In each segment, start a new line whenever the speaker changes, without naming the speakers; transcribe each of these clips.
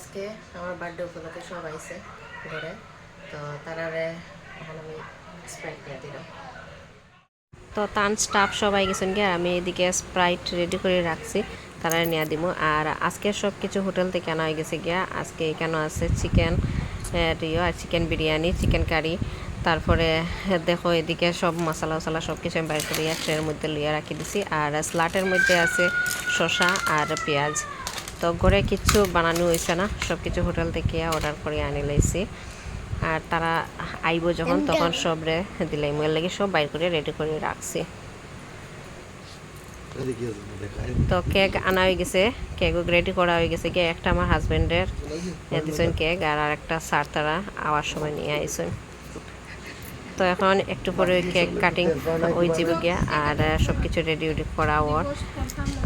আজকে আমার বার্থডে উপলক্ষে সব আইছে ঘরে। তো তারারে এখন আমি স্প্রাইট নিয়ে দিলাম। তো তান স্টাফ সবাই গেছেন গিয়ে, আমি এদিকে স্প্রাইট রেডি করে রাখছি তারা নিয়ে দিব আর আজকে সব কিছু হোটেল থেকে আনা হয়ে গেছে গিয়া, আজকে কেন আছে চিকেন রিও, আর চিকেন বিরিয়ানি, চিকেন কারি। তারপরে দেখো এদিকে সব মশলা মশলা সব কিছু আমি বাইর ট্রের মধ্যে লইয়া রাখি দিছি। আর স্লাটের মধ্যে আছে শসা আর পেঁয়াজ। তো ঘরে কিচ্ছু বানানো হয়েছে না সব কিছু হোটেল থেকে অর্ডার করে আনি লাইছি। আর তারা আইব যখন তখন সব রে দিলাই মই লাগে সব বাইর করে রেডি করে রাখছি। তো কেক আনা হয়ে গেছে কেক রেডি করা হয়ে গেছে। কেক একটা আমার হাজবেন্ডের দিছেন কেক আর আরেকটা স্যার তারা আওয়ার সময় নিয়ে আইছেন। তো এখন একটু পরে কেক কাটিং ওই যাবে গিয়া আর সব কিছু রেডি উডি করা ওর।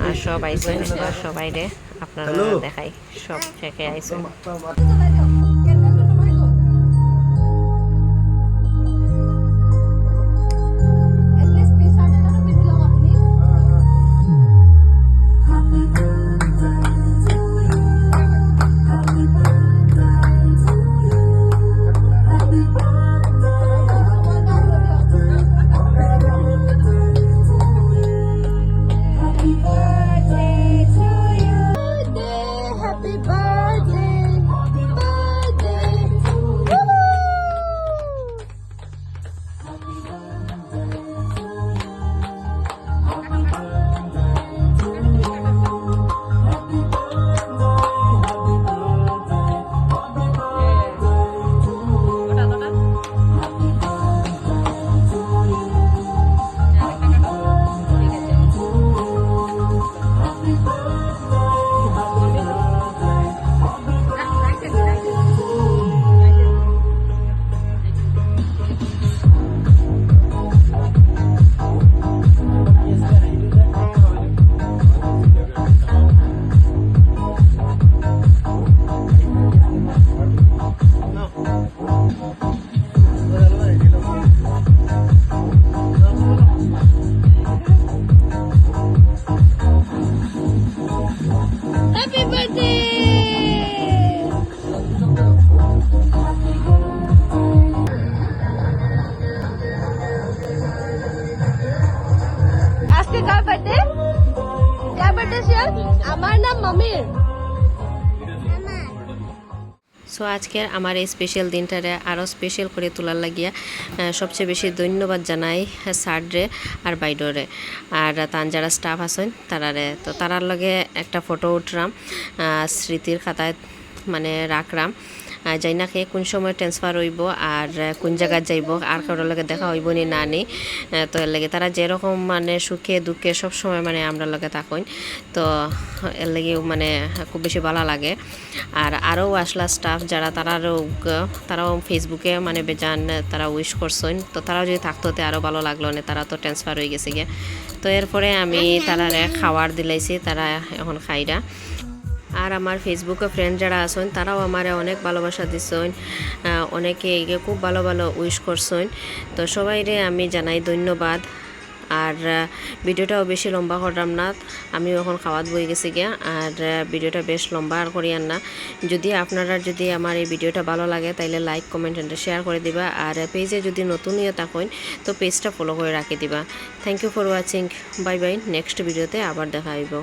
আর সব আইসেন সবাই রে আপনারা দেখাই সব কেকে আইসেন
আমার নাম মামির।
সো আজকের আমার এই স্পেশাল দিনটারে আরও স্পেশাল করে তোলার লাগিয়া সবচেয়ে বেশি ধন্যবাদ জানাই স্যাররে আর বাইডরে। আর তান যারা স্টাফ আছেন, তারারে। তো তারার লগে একটা ফটো উঠলাম স্মৃতির খাতায় মানে রাখলাম যাই না কোন সময় ট্রান্সফার হইব আর কোন জায়গায় যাইব আর কারোর লগে দেখা হইব নি না নি তো এর লাগে তারা যেরকম মানে সুখে দুঃখে সব সময় মানে আমরা লগে থাকুন। তো এর লাগে মানে খুব বেশি ভালো লাগে। আর আরও আসলা স্টাফ যারা তারারও তারাও ফেসবুকে মানে বেজান তারা উইশ করছেন তো তারাও যদি থাকতো তে আরও ভালো লাগল না তারা তো ট্রান্সফার হয়ে গেছে গিয়ে। তো এরপরে আমি তারারে খাওয়ার দিলাইছি তারা এখন খাইরা। আর আমার ফেসবুকে ফ্রেন্ড যারা আছেন, তারাও আমারে অনেক ভালোবাসা দিছেন অনেকে এগে খুব ভালো ভালো উইশ করছেন। তো সবাইরে আমি জানাই ধন্যবাদ। আর ভিডিওটাও বেশি লম্বা করলাম না, আমিও এখন খাওয়াত বই গেছি গিয়া। আর ভিডিওটা বেশ লম্বা আর করিয়ান না। যদি আপনারা যদি আমার এই ভিডিওটা ভালো লাগে, তাইলে লাইক কমেন্ট এন্ড শেয়ার করে দিবা। আর পেজে যদি নতুন ইয়ে থাকেন, তো পেজটা ফলো করে রাখি দিবা। Thank you for watching bye bye next ভিডিওতে আবার দেখা হইব।